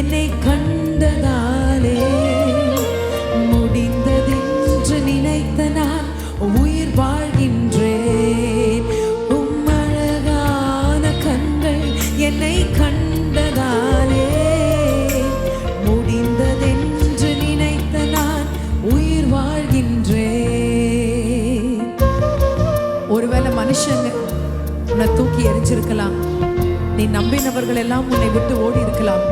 என்னை கண் உன்னை தூக்கி எரிஞ்சிருக்கலாம். நீ நம்பினவர்கள் எல்லாம் உன்னை விட்டு ஓடி இருக்கலாம்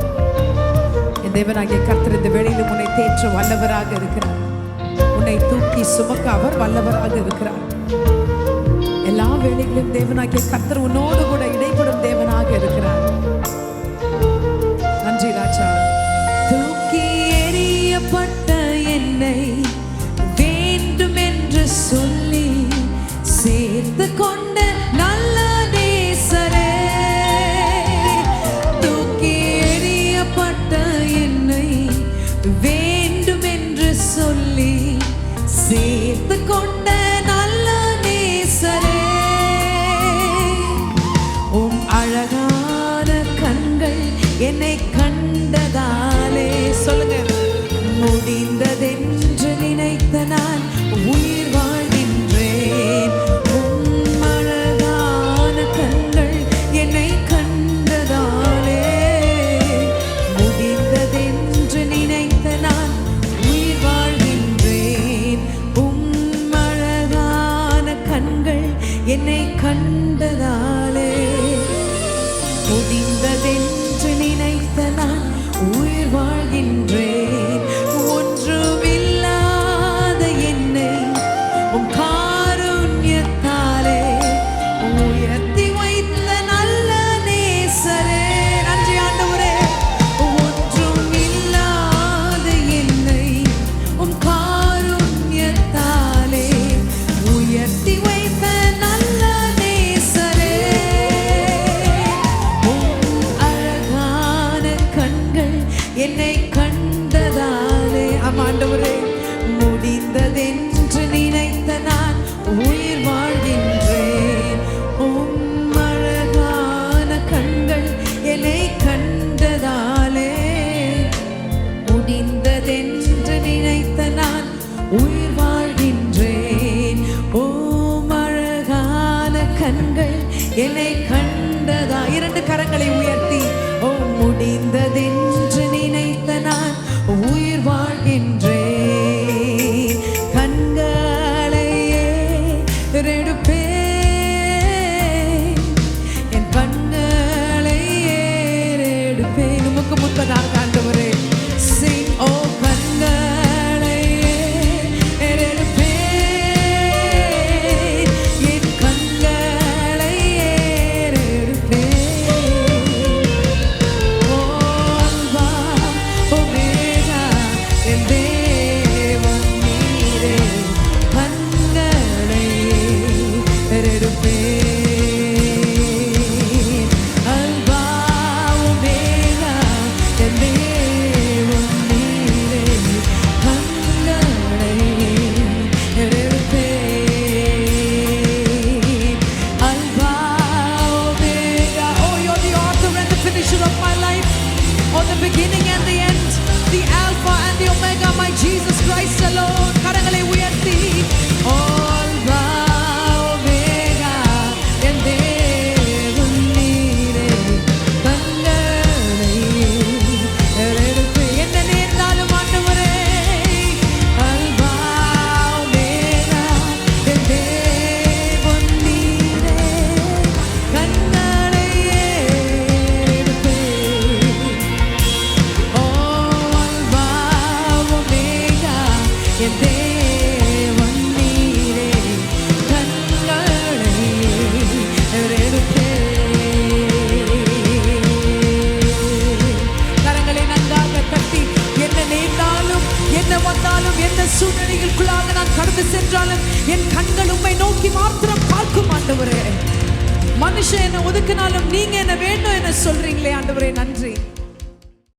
என் தேவனாகிய கர்த்தர் இந்த வேளையில் உன்னை தேற்ற வல்லவராக இருக்கிறார். உன்னை தூக்கி சுமக்க அவர் வல்லவராக இருக்கிறார். எல்லா வேலைகளிலும் தேவனாகிய கர்த்தர் உன்னோடு கூட இடைப்படும் தேவனாக இருக்கிறார். நன்றி ராஜா. என்னை கண்டதாலே. சொல்லுங்க. முடிந்ததென்று நினைத்த நான் உயிர் வாழ்கின்றேன். அழகான கண்கள் என்னை கண்டதாலே. முடிந்ததென்று நினைத்த நான் உயிர் வாழ்கின்றேன். உம் அழகான கண்கள் என்னை கண்டதாலே. முடிந்ததென்று என்று நினைத்த நான் உயிர் வாழ்கின்றேன். முடிந்ததென்று நினைத்த நான் உயிர் வாழ்கின்றேன். உம் அழகான கண்கள் என்னை கண்டதாலே முடிந்ததென்று நினைத்த நான் உயிர் வாழ்கின்றேன். ஓம் அழகான கண்கள் என்னை கண்டதா? இரண்டு கரங்களை உயர்த்த என்றாலும் என் கண்கள் உண்மை நோக்கி மாத்திரம் பார்க்கும் ஆண்டவரே மனுஷன் என்ன ஒதுக்கினாலும் நீங்க என்ன வேண்டும் என சொல்றீங்களே ஆண்டவரே நன்றி.